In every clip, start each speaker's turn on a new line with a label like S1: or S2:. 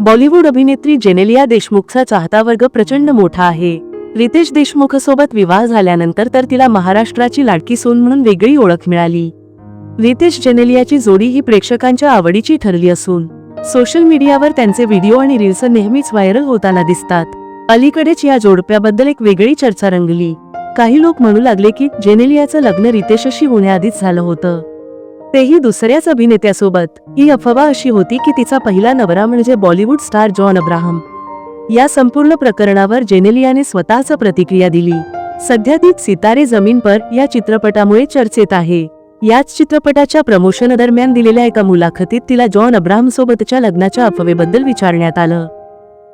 S1: बॉलिवूड अभिनेत्री जेनेलिया देशमुखचा चाहता वर्ग प्रचंड मोठा आहे. रितेश देशमुखसोबत विवाह झाल्यानंतर तर तिला महाराष्ट्राची लाडकी सून म्हणून वेगळी ओळख मिळाली. रितेश जेनेलियाची जोडी ही प्रेक्षकांच्या आवडीची ठरली असून सोशल मीडियावर त्यांचे व्हिडिओ आणि रील्स नेहमीच व्हायरल होताना दिसतात. अलीकडेच या जोडप्याबद्दल एक वेगळी चर्चा रंगली. काही लोक म्हणू लागले की जेनेलियाचं लग्न रितेशशी होण्याआधीच झालं होतं. तेही दुसऱ्याच अभिनेत्यासोबत. ही अफवा अशी होती की तिचा पहिला नवरा म्हणजे बॉलिवूड स्टार जॉन अब्राहम. या संपूर्ण प्रकरणावर जेनेलियाने स्वतःच प्रतिक्रिया दिली. सध्या ती सितारे जमीन पर या चित्रपटामुळे चर्चेत आहे. याच चित्रपटाच्या प्रमोशन दरम्यान दिलेल्या एका मुलाखतीत तिला जॉन अब्राहम सोबतच्या लग्नाच्या अफवेबद्दल विचारण्यात आलं.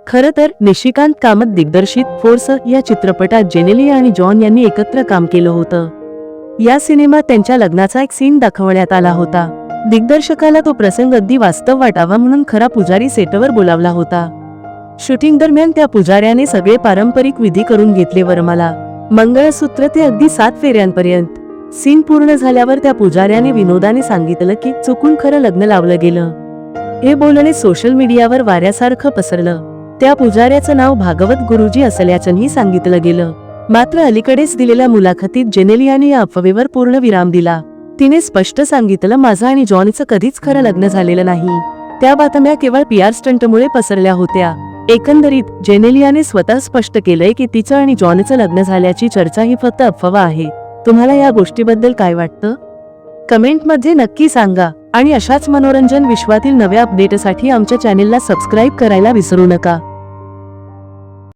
S1: खरं तर निशिकांत कामत दिग्दर्शित फोर्स या चित्रपटात जेनेलिया आणि जॉन यांनी एकत्र काम केलं होतं. या सिनेमात त्यांच्या लग्नाचा एक सीन दाखवण्यात आला होता. दिग्दर्शकाला तो प्रसंग अगदी वास्तव वाटावा म्हणून खरा पुजारी सेटवर बोलावला होता. शूटिंग दरम्यान त्या पुजाऱ्याने सगळे पारंपरिक विधी करून घेतले वरमाला. मंगळसूत्र ते अगदी सात फेऱ्यांपर्यंत. सीन पूर्ण झाल्यावर त्या पुजाऱ्याने विनोदाने सांगितलं की चुकून खरं लग्न लावलं गेलं. हे बोलणे सोशल मीडियावर वाऱ्यासारखं पसरलं. त्या पुजाऱ्याचं नाव भागवत गुरुजी असल्याचंही सांगितलं गेलं. मात्र अलीकडेच दिलेल्या मुलाखतीत जेनेलियाने या अफवेवर पूर्ण विराम दिला. तिने स्पष्ट सांगितलं माझं आणि जॉनचं कधीच खरं लग्न झालेलं नाही. त्या बातम्या केवळ पीआर स्टंटमुळे पसरल्या होत्या. एकंदरीत जेनेलियाने स्वतः स्पष्ट केलंय की तिचं आणि जॉनचं लग्न झाल्याची चर्चा ही फक्त अफवा आहे. तुम्हाला या गोष्टीबद्दल काय वाटतं? कमेंटमध्ये नक्की सांगा आणि अशाच मनोरंजन विश्वातील नव्या अपडेटसाठी आमच्या चॅनेलला सबस्क्राईब करायला विसरू नका.